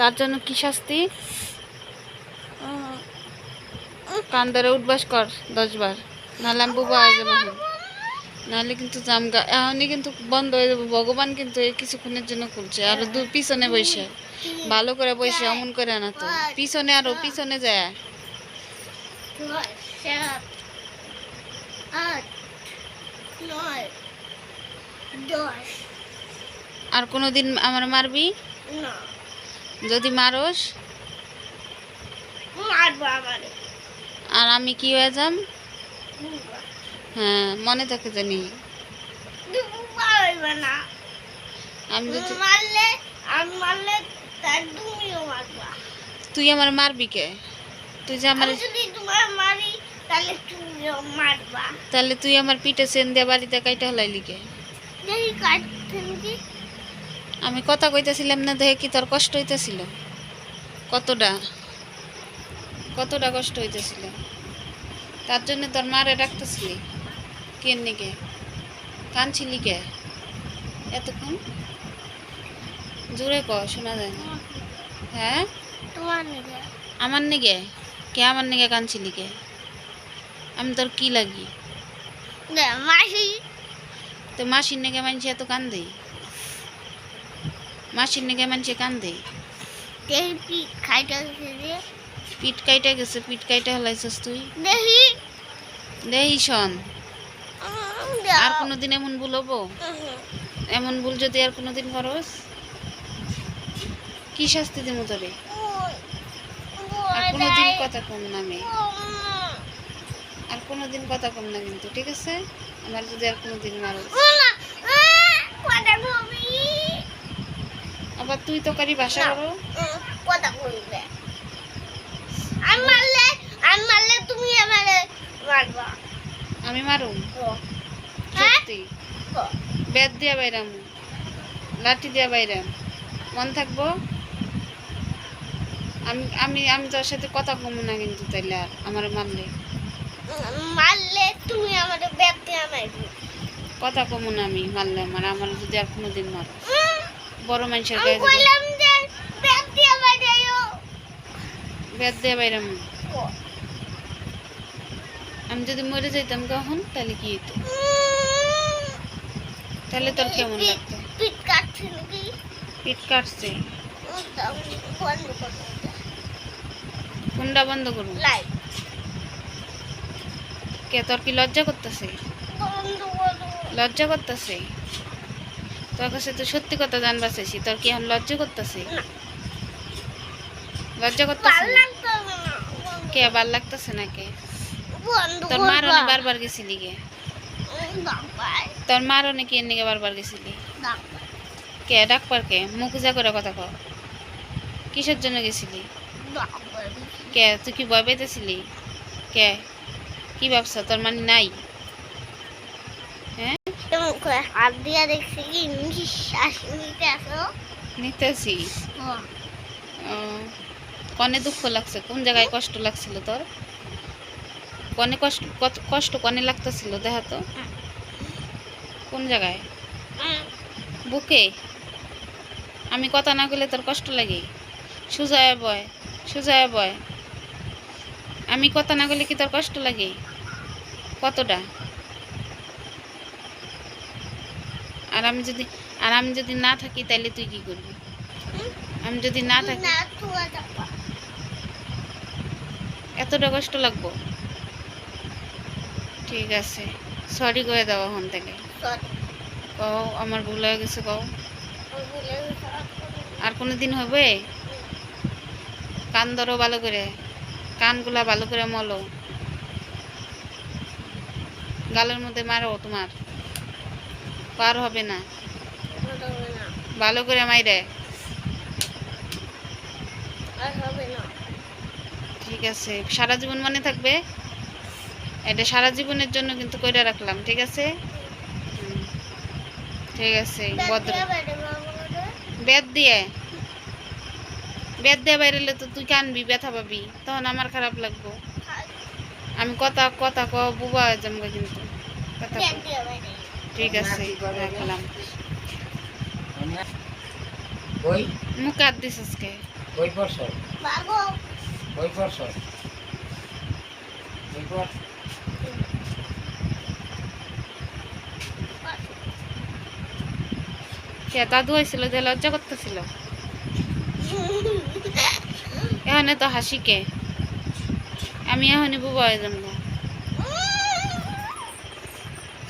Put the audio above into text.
তার জন্য কি শাস্তি? কান ধরে উঠবাস কর দশ বার নাহলে আমি বুবা হয়ে যাব। নাহলে কিন্তু জামগা এখনই কিন্তু বন্ধ হয়ে যাব। ভগবান কিন্তু এই কিছুক্ষণের জন্য খুলছে। আর দু পিছনে বসে। ভালো করে বসে অমন করে না তো। পিছনে আরও পিছনে যায়। নয় দশ আর কোনোদিন আমার মারবি? না। যদি মারস? মারবো আমারে। আর আমি কি হয়ে যাম? হ্যাঁ মনে থাকে জানি। আমি যদি মারলে আমি মারলে তুমিও মারবা। তুই আমার মারবি কে? তুই যে আমার যদি তোমার মারি তাহলে তুমিও মারবা। তাহলে তুই আমার পিঠে সেন দিয়ে বাড়িতে কাইটা হলাইলি কে? দেখি কাটছেন কি? আমি কথা কইতেছিলাম না দেখে কি তোর কষ্ট হইতেছিল? কতটা? কতটা কষ্ট হইতেছিল? তার জন্য তোর মারে ডাকতেছিলি? কেন নিকে? কানছিলি কে? এতক্ষণ? জোরে ক শোনা যায় না। হ্যাঁ? আমার নিকে? কে আমার নিকে কানছিলি কে? আমি তোর কি লাগি? মাসি। তো মাসির নিকে মানছি এত কান্দে? মাসির নিকে মানছি কান্দে? পিঠ কাইটা গেছে পিঠ কাইটা হলাইছস তুই? দেহি। শোন। আর। কোনোদিন এমন ভুল হব? এমন ভুল যদি আর কোনোদিন করস? কি শাস্তি দেবো তোরে? আর কোনোদিন। কথা কম নামে আর কোনোদিন কথা কম না কিন্তু ঠিক আছে? আমার যদি আর কোনোদিন কবি। আবার তুই তো কারি বাসা করো। কথা কইবে। আমি মারলে আমি মারলে তুমি আমারে মারবা। আমি মারুম? ও, হ্যাঁ? সত্যি? বেদ দিয়া বাইরাম লাঠি দিয়া বাইরাম। মন থাকব? আমি আমি আমি তোর সাথে কথা কমু না কিন্তু তাইলে আর আমার মারলে। মারলে তুমি আমারে ব্যাগ দিয়ে মারবে। কথা কমু না আমি মারলে আমার আমার যদি আর কোনোদিন মার। বড় মানুষের গায়ে বেদ দিয়ে বাইরাম আমি যদি মরে যাইতাম কখন তাহলে কি উম, তাহলে তোর কেমন লাগতো? পিঠ কাটছে নাকি? পিঠ কাটছে। উম, বন্ধ করো কোনটা বন্ধ করব লাইট কে তোর কি লজ্জা করতেছে? লজ্জা করতেছে? তোর কাছে তো সত্যি কথা জানবা চাইছি। তোর কি এখন লজ্জা করতেছে। লজ্জা করতেছে? কে ভালো লাগতেছে না কে তোর। মার অনেক বারবার গেছিলি গে ডাক্তার, তোর মার অনেক এর নিকে বারবার গেছিলি ডাক্তার, কে ডাকবার কে? মুখ যা করে কথা কর কিসের জন্য গেছিলি কে তুই কি ভয় পেতেছিলি কে? কি ভাবছ? তোর মানে নাই? করে হাত দিয়া দেখছি কি নিঃশ্বাস নিতে আসো। নিতেছি? ও, কনে দুঃখ লাগছে? কোন জায়গায় কষ্ট লাগছিল তোর? কনে কষ্ট কষ্ট কনে লাগতেছিল দেখা তো? কোন জায়গায়? বুকে? আমি কথা না গেলে তোর কষ্ট লাগে? সুজায় বয় সুজায় বয়। আমি কথা না গেলে কি তোর কষ্ট লাগে? কতটা? আর আমি যদি আর আমি যদি না থাকি তাহলে তুই কি করবি? আমি যদি না থাকি এতটা কষ্ট লাগবো? ঠিক আছে। সরি করে দাও এখন থেকে। কও আমার ভুল হয়ে গেছে কও। আর কোনো দিন হবে? কান ধরো ভালো করে। কানগুলা ভালো করে মলো। গালের মধ্যে মারো তোমার। পার হবে না। ভালো করে মাইরে ঠিক আছে সারা জীবন মনে থাকবে? এটা সারা জীবনের জন্য কিন্তু কইরা রাখলাম ঠিক আছে? ঠিক আছে ভদ্র। বেদ দিয়ে? বেদ দিয়ে বাইরেলে তো তুই কানবি ব্যথা পাবি তখন আমার খারাপ লাগবো। আমি কথা কথা ক বুবা হয়ে যাব কিন্তু। কথা। ঠিক আছে রাখলাম। বই? মুখে হাত দিস আজকে। বই পড়ছ বাবু বই পড়ছ বই পড়? কে দাদু হয়েছিল যে লজ্জা করতেছিল। এখানে তো হাসিকে আমি এখনই বুবা হয়ে যাব